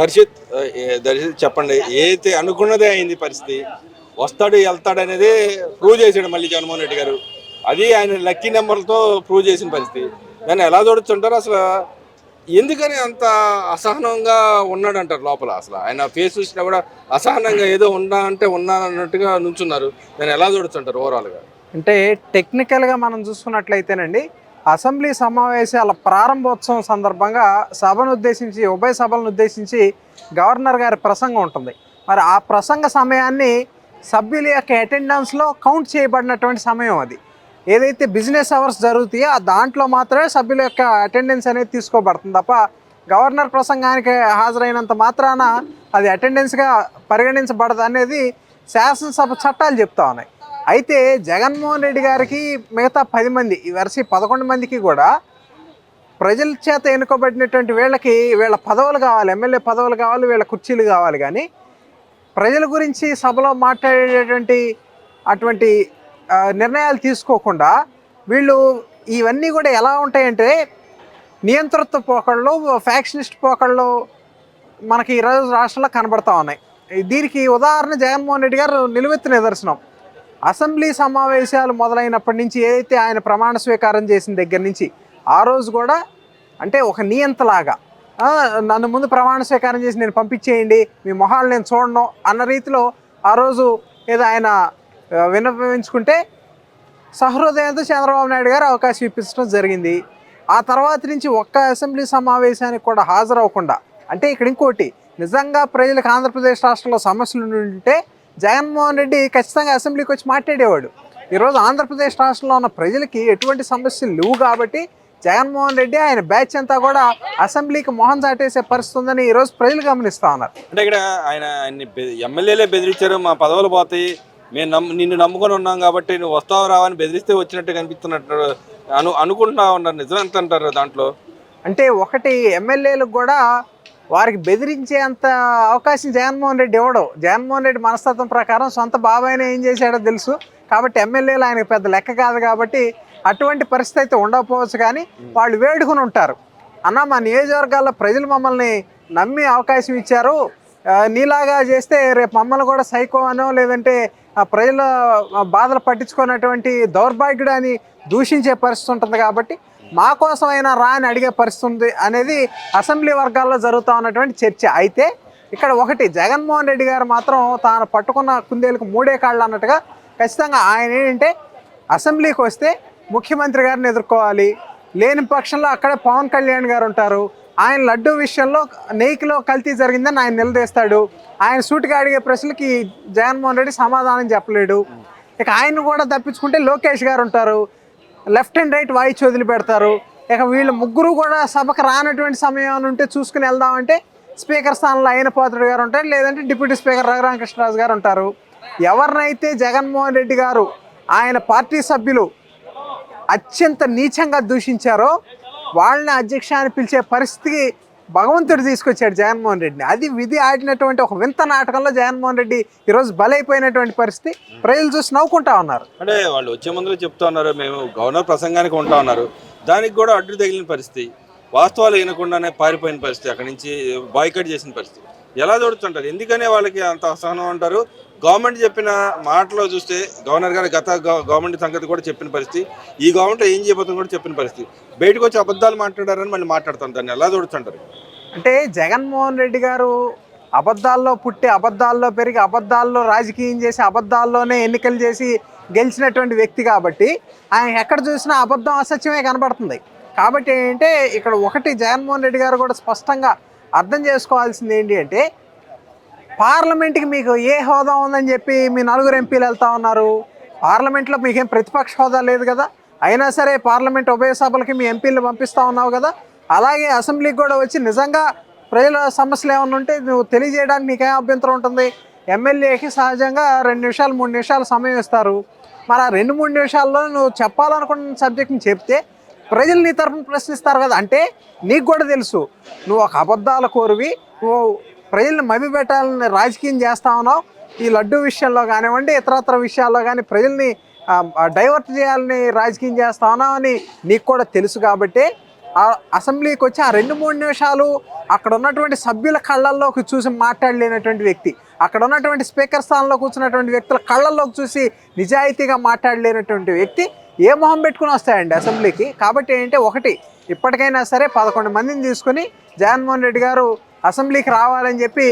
దర్శిత్ దర్శిత్ చెప్పండి ఏదైతే అనుకున్నదే అయింది పరిస్థితి? వస్తాడు వెళ్తాడు అనేది ప్రూవ్ చేశాడు మళ్ళీ జగన్మోహన్ రెడ్డి గారు. అది ఆయన లక్కీ నెంబర్లతో ప్రూవ్ చేసిన పరిస్థితి. దాన్ని ఎలా చూడొచ్చుంటారు అసలు ఎందుకని అంత అసహనంగా ఉన్నాడు అంటారు లోపల? అసలు ఆయన ఫేస్ చూసినా కూడా అసహనంగా ఏదో ఉన్నా అంటే ఉన్నా అన్నట్టుగా నుంచున్నారు. దాన్ని ఎలా చూడొచ్చుంటారు ఓవరాల్గా అంటే టెక్నికల్గా మనం చూసుకున్నట్లయితేనండి అసెంబ్లీ సమావేశాల ప్రారంభోత్సవం సందర్భంగా సభను ఉద్దేశించి ఉభయ సభలను ఉద్దేశించి గవర్నర్ గారి ప్రసంగం ఉంటుంది. మరి ఆ ప్రసంగ సమయాన్ని సభ్యుల యొక్క అటెండెన్స్లో కౌంట్ చేయబడినటువంటి సమయం అది. ఏదైతే బిజినెస్ అవర్స్ జరుగుతాయో ఆ దాంట్లో మాత్రమే సభ్యుల యొక్క అటెండెన్స్ అనేది తీసుకోబడుతుంది తప్ప గవర్నర్ ప్రసంగానికి హాజరైనంత మాత్రాన అది అటెండెన్స్గా పరిగణించబడదు అనేది శాసనసభ చట్టాలు చెప్తా ఉన్నాయి. అయితే జగన్మోహన్ రెడ్డి గారికి మిగతా పది మంది ఈ వరుస పదకొండు మందికి కూడా ప్రజల చేత ఎన్నుకోబడినటువంటి వీళ్ళకి వీళ్ళ పదవులు కావాలి ఎమ్మెల్యే పదవులు కావాలి వీళ్ళ కుర్చీలు కావాలి కానీ ప్రజల గురించి సభలో మాట్లాడేటటువంటి అటువంటి నిర్ణయాలు తీసుకోకుండా వీళ్ళు ఇవన్నీ కూడా ఎలా ఉంటాయంటే నియంతృత్వ పోకళ్ళు ఫ్యాక్షనిస్ట్ పోకళ్ళు మనకి ఈరోజు రాష్ట్రంలో కనబడతా ఉన్నాయి. దీనికి ఉదాహరణ జగన్మోహన్ రెడ్డి గారు నిలువెత్తు నిదర్శనం. అసెంబ్లీ సమావేశాలు మొదలైనప్పటి నుంచి ఏదైతే ఆయన ప్రమాణ స్వీకారం చేసిన దగ్గర నుంచి ఆ రోజు కూడా అంటే ఒక నియంతలాగా నన్ను ముందు ప్రమాణ స్వీకారం చేసి నేను పంపించేయండి మీ మొహాలు నేను చూడను అన్న రీతిలో ఆ రోజు ఏదో ఆయన ఆ, విన్నవించుకుంటే సహృదయంతో చంద్రబాబు నాయుడు గారు అవకాశం ఇప్పించడం జరిగింది. ఆ తర్వాత నుంచి ఒక్క అసెంబ్లీ సమావేశానికి కూడా హాజరవ్వకుండా అంటే ఇక్కడ ఇంకోటి నిజంగా ప్రజలకు ఆంధ్రప్రదేశ్ రాష్ట్రంలో సమస్యలు ఉంటే జగన్మోహన్ రెడ్డి ఖచ్చితంగా అసెంబ్లీకి వచ్చి మాట్లాడేవాడు. ఈరోజు ఆంధ్రప్రదేశ్ రాష్ట్రంలో ఉన్న ప్రజలకి ఎటువంటి సమస్యలు లేవు కాబట్టి జగన్మోహన్ రెడ్డి ఆయన బ్యాచ్ అంతా కూడా అసెంబ్లీకి మొహం చాటేసే పరిస్థితి ఉందని ఈరోజు ప్రజలు గమనిస్తా ఉన్నారు. అంటే ఇక్కడ ఆయన ఎమ్మెల్యేలే బెదిరించారు మా పదవులు పోతాయి మేము నమ్ము నిన్ను నమ్ముకొని ఉన్నాం కాబట్టి నువ్వు వస్తావు రావని బెదిరిస్తే వచ్చినట్టు కనిపిస్తున్నట్టు అను అనుకుంటా ఉన్నారు. నిజం ఎంత అంటారు దాంట్లో? అంటే ఒకటి ఎమ్మెల్యేలకు కూడా వారికి బెదిరించే అంత అవకాశం జగన్మోహన్ రెడ్డి ఇవ్వడు. జగన్మోహన్ రెడ్డి మనస్తత్వం ప్రకారం సొంత బాబాయినే ఏం చేశాడో తెలుసు. కాబట్టి ఎమ్మెల్యేలు ఆయనకు పెద్ద లెక్క కాదు కాబట్టి అటువంటి పరిస్థితి అయితే ఉండకపోవచ్చు కానీ వాళ్ళు వేడుకుని ఉంటారు. అన్న మా నియోజకవర్గాల్లో ప్రజలు మమ్మల్ని నమ్మి అవకాశం ఇచ్చారు. నీలాగా చేస్తే రేపు మమ్మల్ని కూడా సైకో అనో లేదంటే ఆ ప్రజల బాధలు పట్టించుకున్నటువంటి దౌర్భాగ్యుడు అని దూషించే పరిస్థితి ఉంటుంది కాబట్టి మా కోసమైనా రా అని అడిగే పరిస్థితి ఉంది అనేది అసెంబ్లీ వర్గాల్లో జరుగుతూ ఉన్నటువంటి చర్చ. అయితే ఇక్కడ ఒకటి జగన్మోహన్ రెడ్డి గారు మాత్రం తాను పట్టుకున్న కుందేలకు మూడే కాళ్ళు అన్నట్టుగా ఖచ్చితంగా ఆయన ఏంటంటే అసెంబ్లీకి వస్తే ముఖ్యమంత్రి గారిని ఎదుర్కోవాలి. లేని పక్షంలో అక్కడే పవన్ కళ్యాణ్ గారు ఉంటారు. ఆయన లడ్డు విషయంలో నెయ్యిలో కల్తీ జరిగిందని ఆయన నిలదీస్తాడు. ఆయన సూటిగా అడిగే ప్రశ్నలకి జగన్మోహన్ రెడ్డి సమాధానం చెప్పలేడు. ఇక ఆయన కూడా తప్పించుకుంటే లోకేష్ గారు ఉంటారు. లెఫ్ట్ అండ్ రైట్ వాయిస్ వదిలిపెడతారు. ఇక వీళ్ళు ముగ్గురు కూడా సభకు రానటువంటి సమయం అని ఉంటే చూసుకుని వెళ్దామంటే స్పీకర్ స్థానంలో అయిన పాత్రుడు గారు ఉంటారు లేదంటే డిప్యూటీ స్పీకర్ రఘురామకృష్ణరాజు గారు ఉంటారు. ఎవరినైతే జగన్మోహన్ రెడ్డి గారు ఆయన పార్టీ సభ్యులు అత్యంత నీచంగా దూషించారో వాళ్ళని అధ్యక్ష అని పిలిచే పరిస్థితికి భగవంతుడు తీసుకొచ్చాడు జగన్మోహన్ రెడ్డిని. అది విధి ఆడినటువంటి ఒక వింత నాటకంలో జగన్మోహన్ రెడ్డి ఈరోజు బలైపోయినటువంటి పరిస్థితి. ప్రజలు చూసి నవ్వుకుంటా ఉన్నారు. అంటే వాళ్ళు వచ్చే ముందు చెప్తా ఉన్నారు మేము గవర్నర్ ప్రసంగానికి ఉంటా ఉన్నారు. దానికి కూడా అడ్డు తగిలిన పరిస్థితి. వాస్తవాలు వినకుండానే పారిపోయిన పరిస్థితి. అక్కడి నుంచి బాయ్కట్ చేసిన పరిస్థితి. ఎలా చూడుతుంటారు ఎందుకనే వాళ్ళకి అంత అసహనం అంటారు? గవర్నమెంట్ చెప్పిన మాటలో చూస్తే గవర్నర్ గారు గత గవ- గవర్నమెంట్ సంగతి కూడా చెప్పిన పరిస్థితి. ఈ గవర్నమెంట్ ఏం చేయబోతుంది కూడా చెప్పిన పరిస్థితి. బయటకు వచ్చి అబద్ధాలు మాట్లాడారని మళ్ళీ మాట్లాడుతాం దాన్ని. ఎలా చూడుతుంటారు అంటే జగన్మోహన్ రెడ్డి గారు అబద్ధాల్లో పుట్టి అబద్ధాల్లో పెరిగి అబద్ధాల్లో రాజకీయం చేసి అబద్ధాల్లోనే ఎన్నికలు చేసి గెలిచినటువంటి వ్యక్తి కాబట్టి ఆయన ఎక్కడ చూసినా అబద్ధం అసత్యమే కనబడుతుంది. కాబట్టి ఏంటంటే ఇక్కడ ఒకటి జగన్మోహన్ రెడ్డి గారు కూడా స్పష్టంగా అర్థం చేసుకోవాల్సింది ఏంటి అంటే పార్లమెంట్కి మీకు ఏ హోదా ఉందని చెప్పి మీ నలుగురు ఎంపీలు వెళ్తా ఉన్నారు. పార్లమెంట్లో మీకేం ప్రతిపక్ష హోదా లేదు కదా? అయినా సరే పార్లమెంట్ ఉభయ సభలకి మీ ఎంపీలు పంపిస్తా ఉన్నావు కదా? అలాగే అసెంబ్లీకి కూడా వచ్చి నిజంగా ప్రజల సమస్యలు ఏమైనా ఉంటే నువ్వు తెలియజేయడానికి నీకేం అభ్యంతరం ఉంటుంది? ఎమ్మెల్యేకి సహజంగా రెండు నిమిషాలు మూడు నిమిషాలు సమయం ఇస్తారు. మరి ఆ రెండు మూడు నిమిషాల్లో నువ్వు చెప్పాలనుకున్న సబ్జెక్ట్ని చెప్తే ప్రజలు నీ తరపున ప్రశ్నిస్తారు కదా అంటే నీకు కూడా తెలుసు. నువ్వు ఒక అబద్ధాల కోరివి నువ్వు ప్రజల్ని మభ్యపెట్టాలని రాజకీయం చేస్తా ఉన్నావు. ఈ లడ్డు విషయంలో కానివ్వండి ఇతరత్ర విషయాల్లో కానీ ప్రజల్ని డైవర్ట్ చేయాలని రాజకీయం చేస్తా ఉన్నావు అని నీకు కూడా తెలుసు కాబట్టి ఆ అసెంబ్లీకి వచ్చి ఆ రెండు మూడు నిమిషాలు అక్కడ ఉన్నటువంటి సభ్యుల కళ్ళల్లోకి చూసి మాట్లాడలేనటువంటి వ్యక్తి అక్కడ ఉన్నటువంటి స్పీకర్ స్థానంలో కూర్చున్నటువంటి వ్యక్తుల కళ్ళల్లోకి చూసి నిజాయితీగా మాట్లాడలేనటువంటి వ్యక్తి ఏ మొహం పెట్టుకుని వస్తాయండి అసెంబ్లీకి? కాబట్టి ఏంటంటే ఒకటి ఇప్పటికైనా సరే పదకొండు మందిని తీసుకుని జగన్మోహన్ రెడ్డి గారు అసెంబ్లీకి రావాలని చెప్పి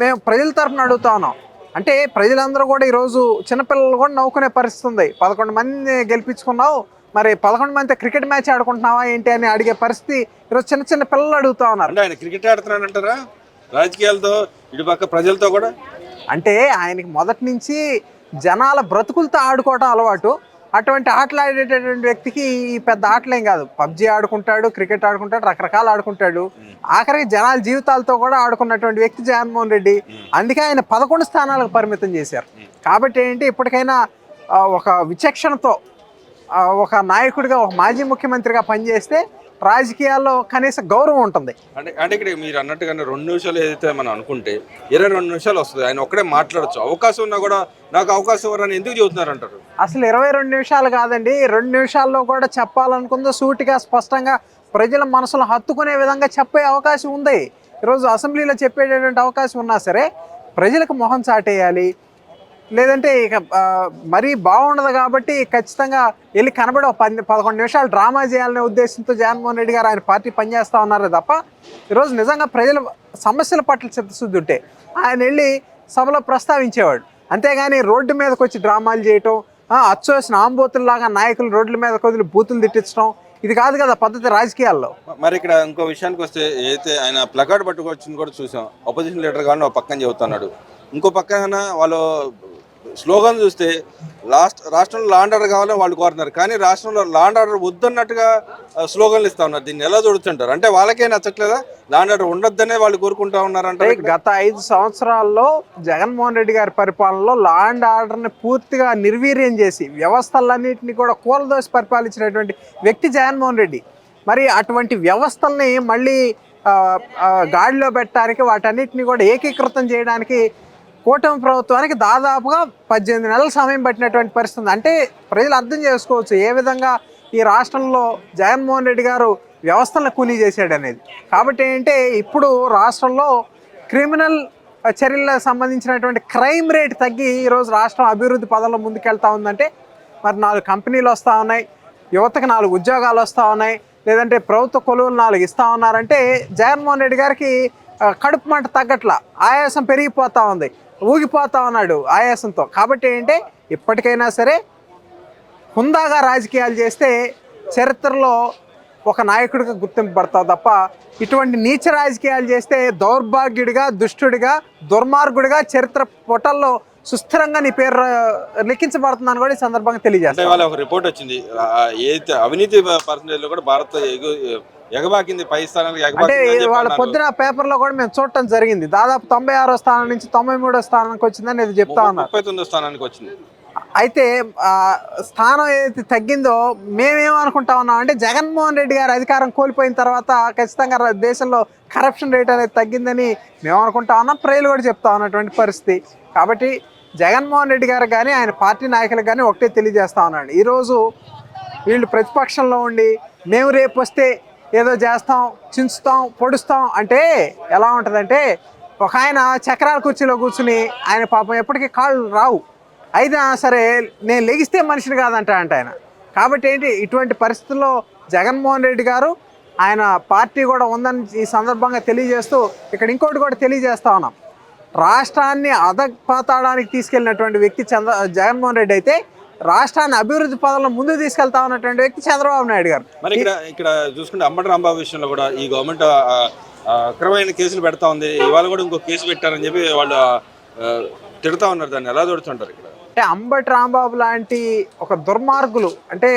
మేము ప్రజల తరఫున అడుగుతా ఉన్నాం. అంటే ప్రజలందరూ కూడా ఈరోజు చిన్నపిల్లలు కూడా నవ్వుకునే పరిస్థితి ఉంది. పదకొండు మందిని గెలిపించుకున్నావు మరి పదకొండు మందితో క్రికెట్ మ్యాచ్ ఆడుకుంటున్నావా ఏంటి అని అడిగే పరిస్థితి ఈరోజు చిన్న చిన్న పిల్లలు అడుగుతా ఉన్నారు. ఆయన క్రికెట్ ఆడుతున్నాడు అంటారా రాజకీయాలతో ఇటు పక్క ప్రజలతో కూడా? అంటే ఆయనకి మొదటి నుంచి జనాల బ్రతుకులతో ఆడుకోవటం అలవాటు. అటువంటి ఆటలు ఆడేటటువంటి వ్యక్తికి ఈ పెద్ద ఆటలేం కాదు. పబ్జి ఆడుకుంటాడు క్రికెట్ ఆడుకుంటాడు రకరకాలు ఆడుకుంటాడు. ఆఖరికి జనాల జీవితాలతో కూడా ఆడుకున్నటువంటి వ్యక్తి జగన్మోహన్ రెడ్డి. అందుకే ఆయన పదకొండు స్థానాలకు పరిమితం చేశారు. కాబట్టి ఏంటి? ఇప్పటికైనా ఒక విచక్షణతో ఒక నాయకుడిగా ఒక మాజీ ముఖ్యమంత్రిగా పనిచేస్తే రాజకీయాల్లో కనీస గౌరవం ఉంటుంది. అంటే అంటే ఇక్కడ మీరు అన్నట్టుగానే రెండు నిమిషాలు ఏదైతే మనం అనుకుంటే ఇరవై రెండు నిమిషాలు వస్తుంది. ఆయన ఒక్కడే మాట్లాడచ్చు. అవకాశం ఉన్నా కూడా నాకు అవకాశం ఇవ్వరని ఎందుకు చెబుతున్నారు అంటారు అసలు ఇరవై రెండు నిమిషాలు కాదండి రెండు నిమిషాల్లో కూడా చెప్పాలనుకుందో సూటిగా స్పష్టంగా ప్రజల మనసులో హత్తుకునే విధంగా చెప్పే అవకాశం ఉంది. ఈరోజు అసెంబ్లీలో చెప్పేటటువంటి అవకాశం ఉన్నా సరే ప్రజలకు మొహం చాటేయాలి లేదంటే ఇక మరీ బాగుండదు కాబట్టి ఖచ్చితంగా వెళ్ళి కనబడి ఒక పది పదకొండు నిమిషాలు డ్రామా చేయాలనే ఉద్దేశంతో జగన్మోహన్ రెడ్డి గారు ఆయన పార్టీ పనిచేస్తూ ఉన్నారే తప్ప ఈరోజు నిజంగా ప్రజల సమస్యల పట్ల చిత్తశుద్ధి ఉంటే ఆయన వెళ్ళి సభలో ప్రస్తావించేవాడు. అంతేగాని రోడ్డు మీదకి వచ్చి డ్రామాలు చేయటం అచ్చోసిన ఆంబోతుల్లాగా నాయకులు రోడ్ల మీద వదిలి బూతులు తిట్టించడం ఇది కాదు కదా పద్ధతి రాజకీయాల్లో. మరి ఇక్కడ ఇంకో విషయానికి వస్తే అయితే ఆయన ప్లకార్డ్ పట్టుకొచ్చింది కూడా చూసాం. అపోజిషన్ లీడర్ కానీ ఒక పక్కన చెబుతున్నాడు. ఇంకో పక్కన వాళ్ళు స్లోగన్ చూస్తే లాస్ట్ రాష్ట్రంలో లాండ్ ఆర్డర్ కావాలని వాళ్ళు కోరుతున్నారు. కానీ రాష్ట్రంలో లాండ్ ఆర్డర్ వద్దన్నట్టుగా స్లోగన్లు ఇస్తా ఉన్నారు. దీన్ని ఎలా చూడుతుంటారు? అంటే వాళ్ళకే నచ్చట్లేదా? లాండ్ ఆర్డర్ ఉండొద్దనే వాళ్ళు కోరుకుంటా ఉన్నారంటే అంటే గత ఐదు సంవత్సరాల్లో జగన్మోహన్ రెడ్డి గారి పరిపాలనలో లాండ్ ఆర్డర్ని పూర్తిగా నిర్వీర్యం చేసి వ్యవస్థలన్నింటినీ కూడా కూలదోసి పరిపాలించినటువంటి వ్యక్తి జగన్మోహన్ రెడ్డి. మరి అటువంటి వ్యవస్థల్ని మళ్ళీ గాడిలో పెట్టడానికి వాటన్నిటిని కూడా ఏకీకృతం చేయడానికి కూటమి ప్రభుత్వానికి దాదాపుగా పద్దెనిమిది నెలల సమయం పట్టినటువంటి పరిస్థితి అంటే ప్రజలు అర్థం చేసుకోవచ్చు ఏ విధంగా ఈ రాష్ట్రంలో జగన్మోహన్ రెడ్డి గారు వ్యవస్థలను కూలీ చేశాడు అనేది. కాబట్టి ఏంటంటే ఇప్పుడు రాష్ట్రంలో క్రిమినల్ చర్యలకు సంబంధించినటువంటి క్రైమ్ రేట్ తగ్గి ఈరోజు రాష్ట్రం అభివృద్ధి పదంలో ముందుకెళ్తా ఉందంటే మరి నాలుగు కంపెనీలు వస్తూ ఉన్నాయి యువతకు నాలుగు ఉద్యోగాలు వస్తూ ఉన్నాయి లేదంటే ప్రభుత్వ కొలువులు నాలుగు ఇస్తూ ఉన్నారంటే జగన్మోహన్ రెడ్డి గారికి కడుపు మంట తగ్గట్లా ఆయాసం పెరిగిపోతూ ఉంది. ఊగిపోతా ఉన్నాడు ఆయాసంతో. కాబట్టి ఏంటంటే ఇప్పటికైనా సరే హుందాగా రాజకీయాలు చేస్తే చరిత్రలో ఒక నాయకుడిగా గుర్తింపబడతావు తప్ప ఇటువంటి నీచ రాజకీయాలు చేస్తే దౌర్భాగ్యుడిగా దుష్టుడిగా దుర్మార్గుడిగా చరిత్ర పొటల్లో సుస్థిరంగా నీ పేరు లెక్కించబడుతుందని కూడా ఈ సందర్భంగా తెలియజేస్తా తెలియజేస్తాను ఒక రిపోర్ట్ వచ్చింది. ఏదైతే అవినీతి పర్సంటేజ్ కూడా భారత్ ఎగబాకింది పై స్థానానికి అంటే వాళ్ళ. పొద్దున పేపర్లో కూడా మేము చూడటం జరిగింది. దాదాపు తొంభై ఆరో స్థానం నుంచి తొంభై మూడో స్థానానికి వచ్చిందని ఇది చెప్తా ఉన్నారు ముప్పై తొమ్మిదో స్థానానికి వచ్చింది. అయితే స్థానం ఏదైతే తగ్గిందో మేమేమనుకుంటా ఉన్నాం అంటే జగన్మోహన్ రెడ్డి గారు అధికారం కోల్పోయిన తర్వాత ఖచ్చితంగా దేశంలో కరప్షన్ రేట్ అనేది తగ్గిందని మేము అనుకుంటా ఉన్నాం. ప్రజలు కూడా చెప్తా ఉన్నటువంటి పరిస్థితి. కాబట్టి జగన్మోహన్ రెడ్డి గారు కానీ ఆయన పార్టీ నాయకులకు కానీ ఒకటే తెలియజేస్తా ఉన్నాడు ఈరోజు వీళ్ళు ప్రతిపక్షంలో ఉండి మేము రేపు వస్తే ఏదో చేస్తాం చించుతాం పొడుస్తాం అంటే ఎలా ఉంటుందంటే ఒక ఆయన చక్రాల కుర్చీలో కూర్చుని ఆయన పాపం ఎప్పటికీ కాళ్ళు రావు. అయినా సరే నేను లెగిస్తే మనిషిని కాదంట అంట ఆయన. కాబట్టి ఏంటి ఇటువంటి పరిస్థితుల్లో జగన్మోహన్ రెడ్డి గారు ఆయన పార్టీ కూడా ఉందని ఈ సందర్భంగా తెలియజేస్తూ ఇక్కడ ఇంకోటి కూడా తెలియజేస్తా ఉన్నాం. రాష్ట్రాన్ని అధపాతాడానికి తీసుకెళ్ళినటువంటి వ్యక్తి చంద్ర జగన్మోహన్ రెడ్డి అయితే రాష్ట్రాన్ని అభివృద్ధి పదంలో ముందుకు తీసుకెళ్తా ఉన్నటువంటి వ్యక్తి చంద్రబాబు నాయుడు గారు. మరి ఇక్కడ ఇక్కడ చూసుకుంటే అంబటి రాంబాబు విషయంలో కూడా ఈ గవర్నమెంట్ అక్రమమైన కేసులు పెడతా ఉంది. ఇవాళ కూడా ఇంకో కేసు పెట్టారని చెప్పి వాళ్ళు తిడతా ఉన్నారు దాన్ని. ఎలా దొరుకుతుంటారు ఇక్కడ? అంటే అంబటి రాంబాబు లాంటి ఒక దుర్మార్గులు అంటే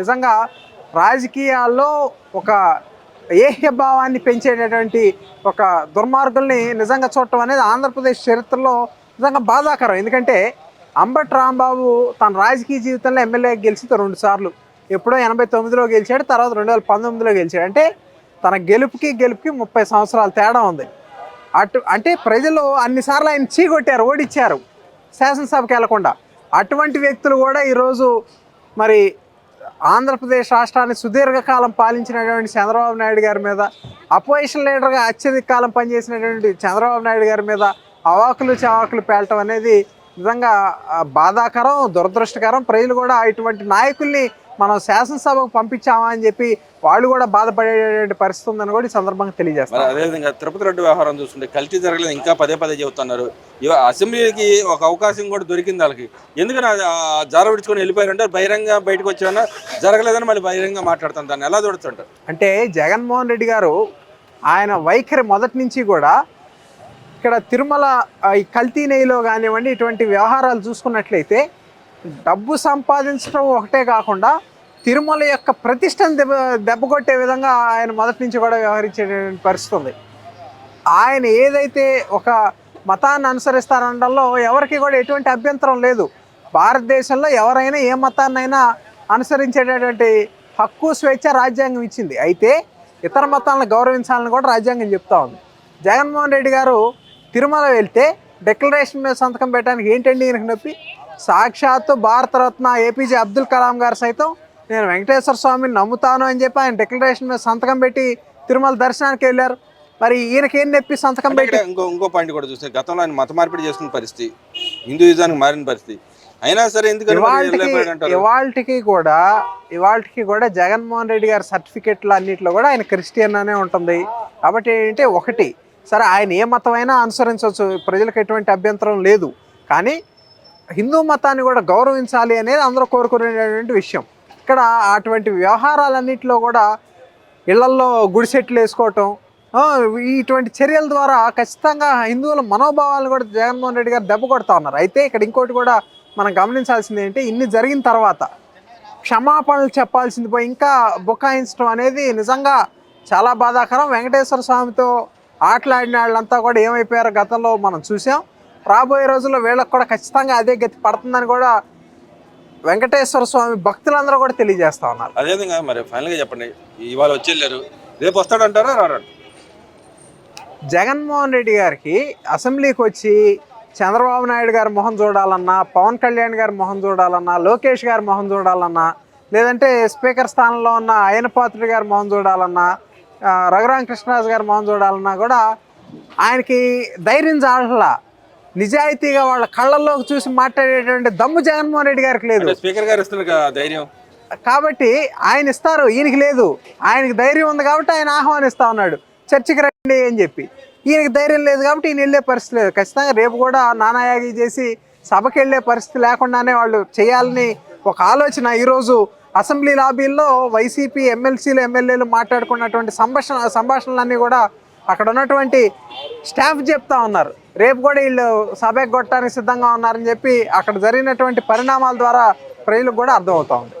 నిజంగా రాజకీయాల్లో ఒక ఏహ్య భావాన్ని పెంచేటటువంటి ఒక దుర్మార్గుల్ని నిజంగా చూడటం అనేది ఆంధ్రప్రదేశ్ చరిత్రలో నిజంగా బాధాకరం. ఎందుకంటే అంబట్ రాంబాబు తన రాజకీయ జీవితంలో ఎమ్మెల్యే గెలిచి రెండు సార్లు. ఎప్పుడో ఎనభై తొమ్మిదిలో గెలిచాడు తర్వాత రెండు వేల పంతొమ్మిదిలో గెలిచాడు. అంటే తన గెలుపుకి గెలుపుకి ముప్పై సంవత్సరాల తేడా ఉంది. అటు అంటే ప్రజలు అన్నిసార్లు ఆయన చీగొట్టారు ఓడిచ్చారు శాసనసభకి వెళ్ళకుండా. అటువంటి వ్యక్తులు కూడా ఈరోజు మరి ఆంధ్రప్రదేశ్ రాష్ట్రాన్ని సుదీర్ఘకాలం పాలించినటువంటి చంద్రబాబు నాయుడు గారి మీద అపోజిషన్ లీడర్గా అత్యధిక కాలం పనిచేసినటువంటి చంద్రబాబు నాయుడు గారి మీద అవాకులు చవాకులు పేలటం అనేది నిజంగా బాధాకరం దురదృష్టకరం. ప్రజలు కూడా ఇటువంటి నాయకుల్ని మనం శాసనసభకు పంపించామా అని చెప్పి వాళ్ళు కూడా బాధపడేటువంటి పరిస్థితి ఉందని కూడా ఈ సందర్భంగా తెలియజేస్తారు అదేవిధంగా తిరుపతి రెడ్డి వ్యవహారం చూస్తుంటే కల్తీ జరగలేదు ఇంకా పదే పదే చెబుతున్నారు. ఇవ అసెంబ్లీకి ఒక అవకాశం కూడా దొరికింది వాళ్ళకి. ఎందుకని జార విడుచుకొని వెళ్ళిపోయారంటే బహిరంగ బయటకు వచ్చామన్నా జరగలేదని మళ్ళీ బహిరంగ మాట్లాడతాను దాన్ని ఎలా దొడుతుంటారు అంటే జగన్మోహన్ రెడ్డి గారు ఆయన వైఖరి మొదటి నుంచి కూడా ఇక్కడ తిరుమల ఈ కల్తీ నెయ్యిలో కానివ్వండి ఇటువంటి వ్యవహారాలు చూసుకున్నట్లయితే డబ్బు సంపాదించడం ఒకటే కాకుండా తిరుమల యొక్క ప్రతిష్టను దెబ్బ దెబ్బకొట్టే విధంగా ఆయన మొదటి నుంచి కూడా వ్యవహరించే పరిస్థితి ఉంది. ఆయన ఏదైతే ఒక మతాన్ని అనుసరిస్తారనడంలో ఎవరికి కూడా ఎటువంటి అభ్యంతరం లేదు. భారతదేశంలో ఎవరైనా ఏ మతాన్నైనా అనుసరించేటటువంటి హక్కు స్వేచ్ఛ రాజ్యాంగం ఇచ్చింది. అయితే ఇతర మతాలను గౌరవించాలని కూడా రాజ్యాంగం చెప్తా ఉంది. జగన్మోహన్ రెడ్డి గారు తిరుమల వెళ్తే డిక్లరేషన్ మీద సంతకం పెట్టడానికి ఏంటండి ఈయనకు నొప్పి? సాక్షాత్తు భారతరత్న ఏపీజే అబ్దుల్ కలాం గారు సైతం నేను వెంకటేశ్వర స్వామిని నమ్ముతాను అని చెప్పి ఆయన డిక్లరేషన్ మీద సంతకం పెట్టి తిరుమల దర్శనానికి వెళ్ళారు. మరి ఈయనకి నొప్పి సంతకం పెట్టి? ఇంకో ఇంకో పాయింట్ కూడా చూస్తే గతంలో ఆయన మత మార్పిడి చేసుకున్న పరిస్థితి హిందూయిజానికి మారిన పరిస్థితి. అయినా సరే అంటారు? ఇవాళకి కూడా ఇవాళకి కూడా జగన్మోహన్ రెడ్డి గారి సర్టిఫికెట్లు అన్నింటిలో కూడా ఆయన క్రిస్టియన్ అనే ఉంటుంది. కాబట్టి ఏంటంటే ఒకటి సరే ఆయన ఏ మతమైనా అనుసరించవచ్చు. ప్రజలకు ఎటువంటి అభ్యంతరం లేదు. కానీ హిందూ మతాన్ని కూడా గౌరవించాలి అనేది అందరూ కోరుకునేటువంటి విషయం. ఇక్కడ అటువంటి వ్యవహారాలన్నింటిలో కూడా ఇళ్ళల్లో గుడిసెట్లు వేసుకోవటం ఇటువంటి చర్యల ద్వారా ఖచ్చితంగా హిందువుల మనోభావాలను కూడా జగన్మోహన్ రెడ్డి గారు దెబ్బ కొడతా ఉన్నారు. అయితే ఇక్కడ ఇంకోటి కూడా మనం గమనించాల్సింది ఏంటి? ఇన్ని జరిగిన తర్వాత క్షమాపణలు చెప్పాల్సింది పోయి ఇంకా బుకాయించడం అనేది నిజంగా చాలా బాధాకరం. వెంకటేశ్వర స్వామితో ఆటలాడిన వాళ్ళంతా కూడా ఏమైపోయారో గతంలో మనం చూసాం. రాబోయే రోజుల్లో వీళ్ళకి కూడా ఖచ్చితంగా అదే గతి పడుతుందని కూడా వెంకటేశ్వర స్వామి భక్తులందరూ కూడా తెలియజేస్తా ఉన్నారు. అదేవిధంగా మరి ఫైనల్గా చెప్పండి. ఇవాళ వచ్చి వెళ్ళారు. రేపు వస్తాడంటారా రారా? జగన్మోహన్ రెడ్డి గారికి అసెంబ్లీకి వచ్చి చంద్రబాబు నాయుడు గారి మొహం చూడాలన్నా పవన్ కళ్యాణ్ గారి మొహం చూడాలన్నా లోకేష్ గారి మొహం చూడాలన్నా లేదంటే స్పీకర్ స్థానంలో ఉన్న అయ్యనపాత్రుడి గారి మొహం చూడాలన్నా రఘురామ కృష్ణరాజు గారి మొహం చూడాలన్నా కూడా ఆయనకి ధైర్యం చాలట్లా. నిజాయితీగా వాళ్ళ కళ్ళల్లోకి చూసి మాట్లాడేటువంటి దమ్ము జగన్మోహన్ రెడ్డి గారికి లేదు. స్పీకర్ గారు ఇస్తున్నారు కదా ధైర్యం. కాబట్టి ఆయన ఇస్తారు ఈయనకి లేదు. ఆయనకి ధైర్యం ఉంది కాబట్టి ఆయన ఆహ్వానిస్తా ఉన్నాడు. చర్చికి రండి అని చెప్పి. ఈయనకి ధైర్యం లేదు కాబట్టి ఈయన వెళ్ళే పరిస్థితి లేదు. ఖచ్చితంగా రేపు కూడా నానాయాగి చేసి సభకి వెళ్ళే పరిస్థితి లేకుండానే వాళ్ళు చేయాలని ఒక ఆలోచన ఈరోజు అసెంబ్లీ లాబీల్లో వైసీపీ ఎమ్మెల్సీలు ఎమ్మెల్యేలు మాట్లాడుకున్నటువంటి సంభాషణ సంభాషణలన్నీ కూడా అక్కడ ఉన్నటువంటి స్టాఫ్ చెప్తా ఉన్నారు. రేపు కూడా వీళ్ళు సభ కొట్టడానికి సిద్ధంగా ఉన్నారని చెప్పి అక్కడ జరిగినటువంటి పరిణామాల ద్వారా ప్రజలకు కూడా అర్థమవుతా ఉంది.